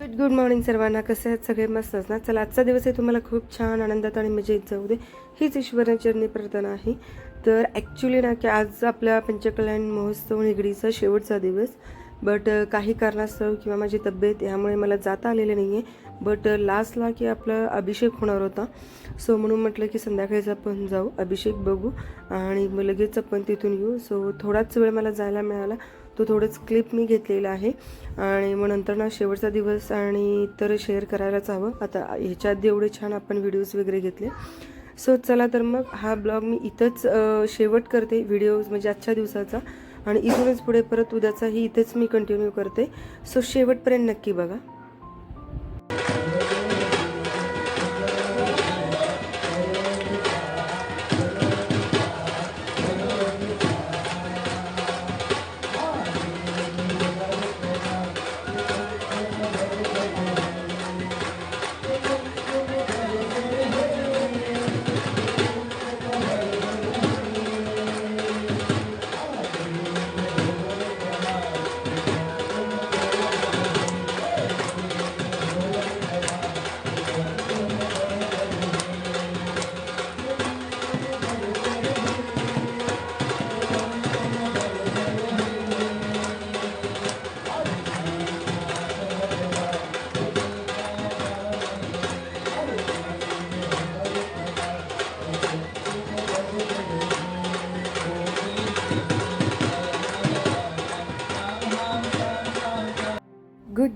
Good good morning सर्वांना. कसे आहेत? सगळे मस्तच ना? चला आजचा दिवस आहे तुम्हाला खूप छान आनंदात आणि मजेत जाऊ दे. हीच ईश्वराचरणी प्रार्थना आहे. तर ॲक्च्युली ना की आज आपल्या पंचकल्याण महोत्सव निगडीचा शेवटचा दिवस. बट काही कारणास्तव किंवा माझी तब्येत यामुळे मला जाता आलेलं नाही आहे बट लास्टला की आपला अभिषेक होणार होता. सो म्हणून म्हटलं की संध्याकाळीच आपण जाऊ. अभिषेक बघू आणि मग लगेच आपण तिथून येऊ. सो थोडाच वेळ मला जायला मिळाला. तो थोडंच क्लिप मी घेतलेला आहे. आणि मग नंतर ना शेवटचा दिवस आणि तर शेअर करायलाच हवं. आता ह्याच्यात एवढे छान आपण व्हिडिओज वगैरे घेतले. सो चला तर मग हा ब्लॉग मी इथंच शेवट करते व्हिडिओज म्हणजे आजच्या दिवसाचा. आणि इथूनच पुढे परत उद्याचाही इथेच मी कंटिन्यू करते. सो शेवटपर्यंत नक्की बघा.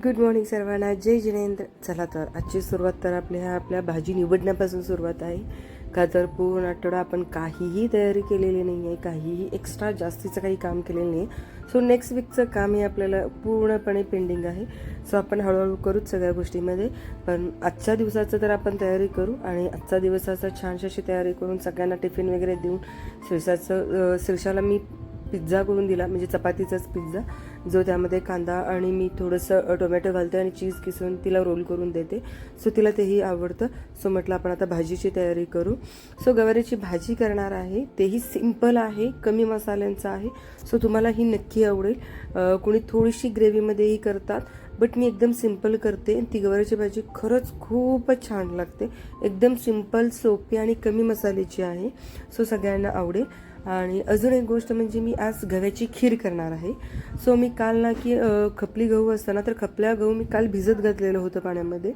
गुड मॉर्निंग सर्वांना. जय जिनेंद्र. चला तर आजची सुरुवात तर आपल्या आपल्या भाजी निवडण्यापासून सुरुवात आहे. का तर पूर्ण आठवडा आपण काहीही तयारी केलेली नाही आहे काहीही एक्स्ट्रा जास्तीचं काही काम केलेलं नाही सो नेक्स्ट वीकचं काम हे आपल्याला पूर्णपणे पेंडिंग आहे. सो आपण हळूहळू करूच सगळ्या गोष्टीमध्ये. पण आजच्या दिवसाचं तर आपण तयारी करू आणि आजच्या दिवसाचं छानशी अशी तयारी करून सगळ्यांना टिफिन वगैरे देऊन शिरसाचं शिरशाला मी पिझ्झा करून दिला म्हणजे चपातीचाच पिझ्झा जो त्यामध्ये कांदा आणि मी थोडंसं टोमॅटो घालते आणि चीज किसून तिला रोल करून देते. सो तिला तेही आवडतं. सो म्हटलं आपण आता भाजीची तयारी करू. सो गवारीची भाजी करणार आहे. तेही सिंपल आहे कमी मसाल्यांचं आहे. सो तुम्हाला ही नक्की आवडेल. कोणी थोडीशी ग्रेव्हीमध्येही करतात बट मी एकदम सिंपल करते आणि ती गवारीची भाजी खरंच खूपच छान लागते. एकदम सिंपल सोपी आणि कमी मसाल्याची आहे. सो सगळ्यांना आवडेल. आणि अजून एक गोष्ट म्हणजे मी आज गव्याची खीर करणार आहे. सो मी काल ना की खपली गहू असताना तर खपल्या गहू मी काल भिजत घातलेलं होतं पाण्यामध्ये.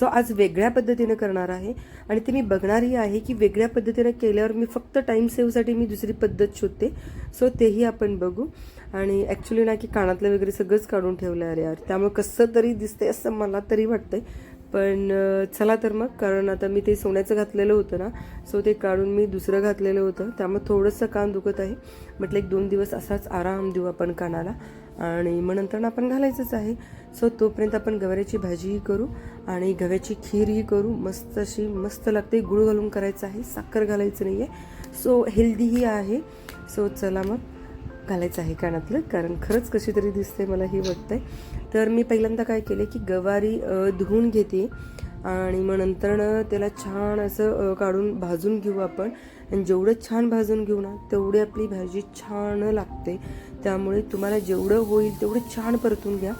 सो आज वेगळ्या पद्धतीनं करणार आहे. आणि ते मी बघणारही आहे की वेगळ्या पद्धतीनं केल्यावर मी फक्त टाईम सेव्हसाठी मी दुसरी पद्धत शोधते. सो तेही आपण बघू. आणि ॲक्च्युली ना की कानातलं वगैरे सगळंच काढून ठेवलं आहे यार. त्यामुळे कसं तरी दिसतंय असं मला तरी वाटतंय. पण चला तर मग कारण आता मी ते सोन्याचं घातलेलं होतं ना सो ते काढून मी दुसरं घातलेलं होतं. त्यामुळे थोडंसं कान दुखत आहे. म्हटलं एक दोन दिवस असाच आराम देऊ आपण कानाला. आणि मग नंतर ना आपण घालायचंच आहे. सो तोपर्यंत आपण गवाऱ्याची भाजीही करू आणि गव्याची खीरही करू. मस्त अशी मस्त लागते. गुळ घालून करायचं आहे. साखर घालायचं नाही आहे सो हेल्दीही आहे. सो चला मग. घालायचं आहे कानातलं कारण खरंच कशी तरी दिसते मला ही वाटतंय. तर मी पहिल्यांदा काय केले की गवारी धुवून घेते आणि मग नंतरनं त्याला छान असं काढून भाजून घेऊ आपण. आणि जेवढं छान भाजून घेऊ ना तेवढी आपली भाजी छान लागते. त्यामुळे तुम्हाला जेवढं होईल तेवढं छान परतून घ्या.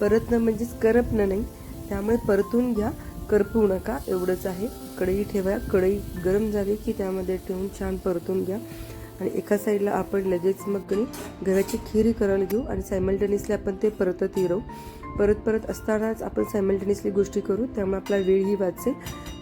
परतणं म्हणजेच करपणं नाही त्यामुळे परतून घ्या. करपू नका एवढंच आहे. कढई ठेवा कढई गरम झाली की त्यामध्ये ठेवून छान परतून घ्या. आणि एका साईडला आपण लगेच मग कणी गव्याची खीर करायला घेऊ आणि सायमल्टेनियसली आपण ते परततही राहू परत परत असतानाच आपण सायमल्टेनियसली गोष्टी करू त्यामुळे आपला वेळही वाचेल.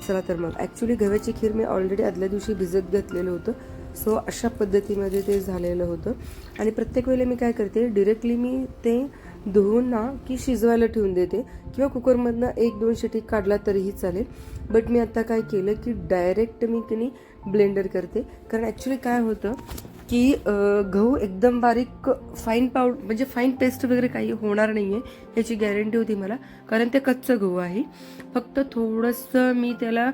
चला तर मग. ॲक्च्युली गव्याची खीर मी ऑलरेडी आदल्या दिवशी भिजत घातलेलं होतं. सो अशा पद्धतीमध्ये ते झालेलं होतं. आणि प्रत्येक वेळेला मी काय करते डिरेक्टली मी ते धुवून ना की शिजवायला ठेवून देते. किंवा कुकरमधनं एक दोन शिटी काढला तरीही चालेल. बट मी आता काय केलं की डायरेक्ट मी की ब्लेंडर करते. कारण ॲक्च्युली काय होतं की गहू एकदम बारीक फाईन पावड म्हणजे फाईन पेस्ट वगैरे काही होणार नाही आहे याची गॅरंटी होती मला. कारण ते कच्चं गहू आहे. फक्त थोडंसं मी त्याला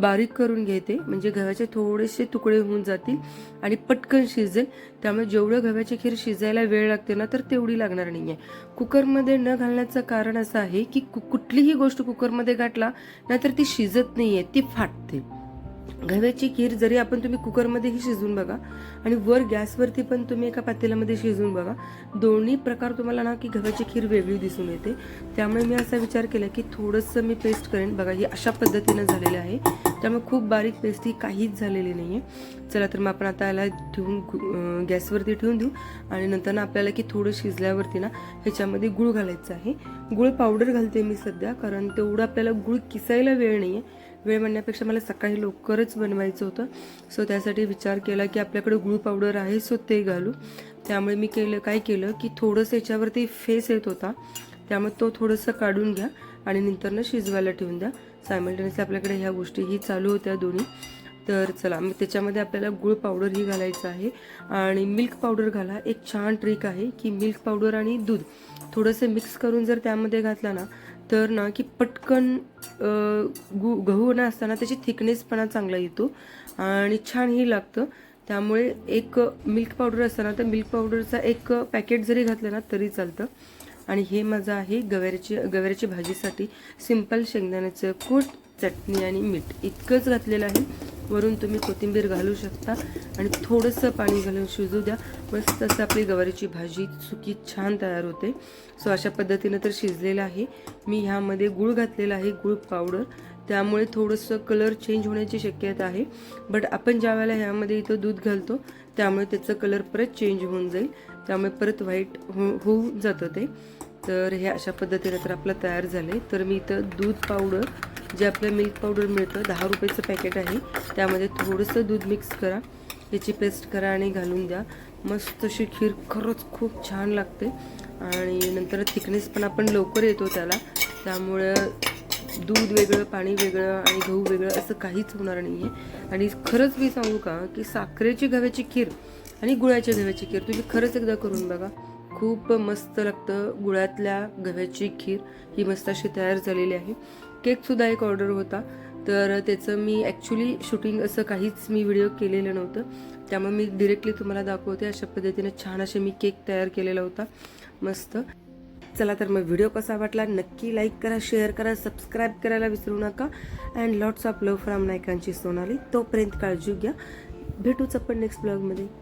बारीक करून घेते. म्हणजे गव्हाचे थोडेसे तुकडे होऊन जातील आणि पटकन शिजेल. त्यामुळे जेवढं गव्याची खीर शिजायला वेळ लागते ना तर तेवढी लागणार नाही आहे कुकरमध्ये न घालण्याचं कारण असं आहे की कु- कुठलीही गोष्ट कुकरमध्ये घातला नाहीतर ती शिजत नाही आहे ती फाटते. गव्याची खीर जरी आपण तुम्ही कुकरमध्येही शिजवून बघा आणि वर गॅसवरती पण तुम्ही एका पातेल्यामध्ये शिजवून बघा दोन्ही प्रकार तुम्हाला ना की गव्याची खीर वेगळी दिसून येते. त्यामुळे मी असा विचार केला की थोडंसं मी पेस्ट करेन. बघा ही अशा पद्धतीनं झालेलं आहे. त्यामुळे खूप बारीक पेस्ट ही काहीच झालेली नाही आहे चला तर मग आपण आता याला ठेवून गॅसवरती ठेवून देऊ. आणि नंतर ना आपल्याला की थोडं शिजल्यावरती ना ह्याच्यामध्ये गुळ घालायचं आहे. गुळ पावडर घालते मी सध्या कारण तेवढं आपल्याला गुळ किसायला वेळ नाही आहे वेळ म्हणण्यापेक्षा मला सकाळी लवकरच बनवायचं होतं. सो त्यासाठी विचार केला की आपल्याकडे गुळ पावडर आहे सो ते घालू. त्यामुळे मी केलं काय केलं की थोडंसं याच्यावरती फेस येत होता. त्यामुळे तो थोडंसं काढून घ्या आणि नंतरनं शिजवायला ठेवून द्या. सायमल्टेनियसली आपल्याकडे ह्या गोष्टीही चालू होत्या दोन्ही. तर चला मग त्याच्यामध्ये आपल्याला गुळ पावडरही घालायचं आहे. आणि मिल्क पावडर घाला. एक छान ट्रिक आहे की मिल्क पावडर आणि दूध. थोडंसं मिक्स करून जर त्यामध्ये घातला ना तर ना की पटकन गु गहू न असताना त्याची थिकनेसपणा चांगला येतो आणि छानही लागतं. त्यामुळे एक मिल्क पावडर असताना तर मिल्क पावडरचा एक पॅकेट जरी घातलं ना तरी चालतं. आणि हे माझं आहे गव्याची गव्याची भाजीसाठी सिंपल शेंगदाण्याचं कूट. चटणी आणि मीठ इतकंच घातलेलं आहे. वरून तुम्ही कोथिंबीर घालू शकता आणि थोडंसं पाणी घालून शिजू द्या. मस्त असं आपली गवारीची भाजी सुकी छान तयार होते. सो अशा पद्धतीनं तर शिजलेलं आहे. मी ह्यामध्ये गूळ घातलेला आहे गूळ पावडर. त्यामुळे थोडंसं कलर चेंज होण्याची शक्यता आहे. बट आपण ज्या वेळेला ह्यामध्ये इथं दूध घालतो त्यामुळे त्याचं कलर परत चेंज होऊन जाईल. त्यामुळे परत व्हाईट हो होऊन जातं ते. तर हे अशा पद्धतीने तर आपलं तयार झालं आहे तर मी इथं दूध पावडर जे आपलं मिल्क पावडर मिळतं दहा रुपयाचं पॅकेट आहे. त्यामध्ये थोडंसं दूध मिक्स करा. याची पेस्ट करा आणि घालून द्या. मस्त अशी खीर खरंच खूप छान लागते. आणि नंतर थिकनेस पण आपण लवकर येतो त्याला. त्यामुळं दूध वेगळं पाणी वेगळं आणि गहू वेगळं असं काहीच होणार नाही आहे आणि खरंच मी सांगू का की साखरेची गव्याची खीर आणि गुळाच्या गव्याची खीर तुम्ही खरंच एकदा करून बघा. खूप मस्त लागतं. गुळातल्या गव्याची खीर ही मस्त अशी तयार झालेली आहे. केकसुद्धा एक ऑर्डर होता. तर त्याचं मी ॲक्च्युली शूटिंग असं काहीच मी व्हिडिओ केलेलं नव्हतं. त्यामुळे मी डिरेक्टली तुम्हाला दाखवते. अशा पद्धतीने छान असे मी केक तयार केलेला होता. मस्त. चला तर मग व्हिडिओ कसा वाटला? नक्की लाईक करा शेअर करा सबस्क्राईब करायला विसरू नका. And lots of love from नायकांची Sonali. तोपर्यंत काळजी घ्या. भेटूच आपण नेक्स्ट ब्लॉगमध्ये